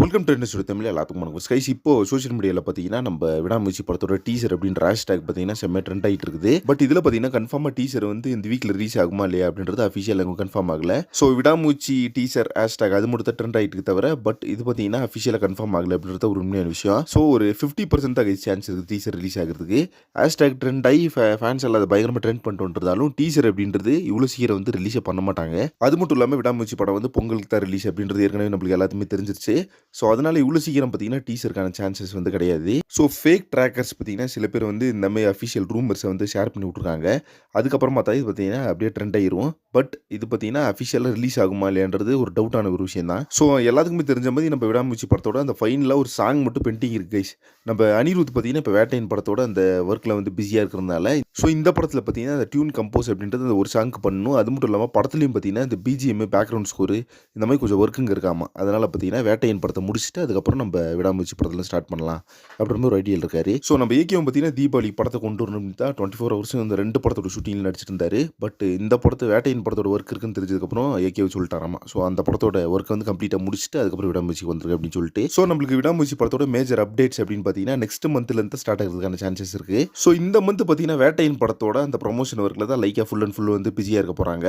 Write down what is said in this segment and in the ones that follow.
Welcome to industry Tamil எல்லாத்துக்கும் வணக்கம். Skies இப்போ சோஷியல் மீடியாவில் பார்த்தீங்கன்னா நம்ம விடாமுயற்சி படத்தோட டீசர் அப்படின்ற ஹேஷ்டாக் பார்த்தீங்கன்னா செம்ம ட்ரெண்ட் ஆகிட்டு இருக்குது. பட் இதில் பார்த்தீங்கன்னா கன்ஃபார்மாக டீசர் வந்து இந்த வீக்கில் ரிலீஸ் ஆகுமா இல்லையா அப்படின்றது அஃபிஷியல் எங்க கன்ஃபார்ம் ஆகல. ஸோ விடாமூச்சி டீசர் ஹேஷ்டாக் அது மட்டும் தான் ட்ரெண்ட் ஆகிட்டு தவிர பட் இது பார்த்தீங்கன்னா அஃபிஷியலாக கன்ஃபார்ம் ஆகல அப்படின்றது ஒரு உண்மையான விஷயம். ஸோ ஒரு ஃபிஃப்டி பர்சன்ட் தான் சான்ஸ் இருக்குது டீசர் ரிலீஸ் ஆகிறதுக்கு. ஹேஷ்டாக் ட்ரெண்ட் ஆகி ஃபேன்ஸ் எல்லாம் அதை பயங்கரமாக ட்ரெண்ட் பண்ணிட்டு டீசர் அப்படின்றது இவ்வளோ சீக்கிரம் வந்து ரிலீஸே பண்ண மாட்டாங்க. அது மட்டும் இல்லாமல் விடாமூச்சி படம் வந்து பொங்கலுக்கு தான் ரிலீஸ் அப்படின்றது ஏற்கனவே நம்மளுக்கு எல்லாத்துமே தெரிஞ்சிருச்சு. ஸோ அதனால் இவ்வளோ சீக்கிரம் பார்த்தீங்கன்னா டீசருக்கான சான்சஸ் வந்து கிடையாது. ஸோ ஃபேக் ட்ராக்கர்ஸ் பார்த்தீங்கன்னா சில பேர் வந்து இந்த மாதிரி அஃபிஷியல் ரூமர்ஸை வந்து ஷேர் பண்ணி விட்ருக்காங்க அதுக்கப்புறம் பார்த்தா இது பார்த்தீங்கன்னா அப்படியே ட்ரெண்ட் ஆயிரும். பட் இது பார்த்தீங்கன்னா அஃபிஷியலாக ரிலீஸ் ஆகுமா இல்லையான்றது ஒரு டவுட்டான ஒரு விஷயம் தான். ஸோ எல்லாத்துக்குமே தெரிஞ்ச மாதிரி நம்ம விடாமூச்சி படத்தோட அந்த ஃபைனலாக ஒரு சாங் மட்டும் பெண்டிங் இருக்கு கைஸ் நம்ம அனிருத் பார்த்தீங்கன்னா இப்போ வேட்டையின் படத்தோட அந்த ஒர்க்கில் வந்து பிஸியாக இருக்கிறதுனால ஸோ இந்த படத்தில் பார்த்தீங்கன்னா அந்த டியூன் கம்போஸ் அப்படின்றது அந்த ஒரு சாங்க்கு பண்ணணும். அது மட்டும் இல்லாமல் படத்துலையும் பார்த்தீங்கன்னா இந்த பிஜிஎம் பேக்ரவுண்ட் ஸ்கோரு இந்த மாதிரி கொஞ்சம் ஒர்க்குங்க இருக்காமல் அதனால் பார்த்தீங்கன்னா வேட்டையின் படத்தை முடிச்சுட்டு அதுக்கப்புறம் நம்ம விடாமுயற்சி படத்தில் ஸ்டார்ட் பண்ணலாம். அப்படின்னு ஒரு ஐடியா இருக்காரு. ஸோ நம்ம ஏகேவும் பார்த்தீங்கன்னா தீபாவளி படத்தை கொண்டு வரணும் தான் டுவெண்ட்டி ஃபோர் ஹவர்ஸ் இந்த ரெண்டு படத்தோட ஷூட்டிங்கில் நடிச்சிட்டு இருந்தார். பட் இந்த படத்தை வேட்டையின் படத்தோட ஒர்க் இருக்குன்னு தெரிஞ்சதுக்கப்புறம் ஏகேவை சொல்லிட்டாராமா? ஸோ அந்த படத்தோட ஒர்க் வந்து கம்ப்ளீட்டாக முடிச்சுட்டு அதுக்கப்புறம் விடாமுயற்சி வந்திருக்கு அப்படின்னு சொல்லிட்டு. ஸோ நம்மளுக்கு விடாமுயற்சி படத்தோட மேஜர் அப்டேட்ஸ் அப்படின்னு பார்த்தீங்கன்னா நெக்ஸ்ட் மந்த்லேருந்து ஸ்டார்ட் ஆகிறதுக்கான சான்சஸ் இருக்குது ஸோ இந்த மந்த் பார்த்தீங்கன்னா வேட்டையின் படத்தோட அந்த ப்ரொமோஷன் ஒர்க்கில் தான் லைக்காக ஃபுல் அண்ட் ஃபுல் வந்து பிஸியாக இருக்க போகிறாங்க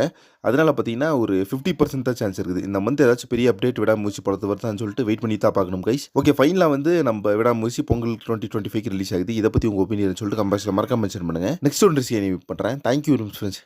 அதனால் பார்த்தீங்கன்னா ஒரு ஃபிஃப்டி பர்சன்ட் தான் சான்ஸ் இருக்குது. இந்த மந்த் ஏதாச்சும் பெரிய அப்டேட் விடாமுயற்சி படத்தை வருதான்னு சொல்லிட்டு வெயிட் பண்ணி தான் பார்க்கணும் கைஸ் ஓகே ஃபைனலாக வந்து நம்ம Vidaamuyarchi Pongal twenty twenty five release ஆகுது. இதை பற்றி உங்கள் ஒப்பீனியன் சொல்லிட்டு கம்பாஸில் மறக்காம மென்ஷன் பண்ணுங்கள் நெக்ஸ்ட் ஒன்று ரிசி பண்ணுறேன் தேங்க்யூ ஃப்ரெண்ட்ஸ்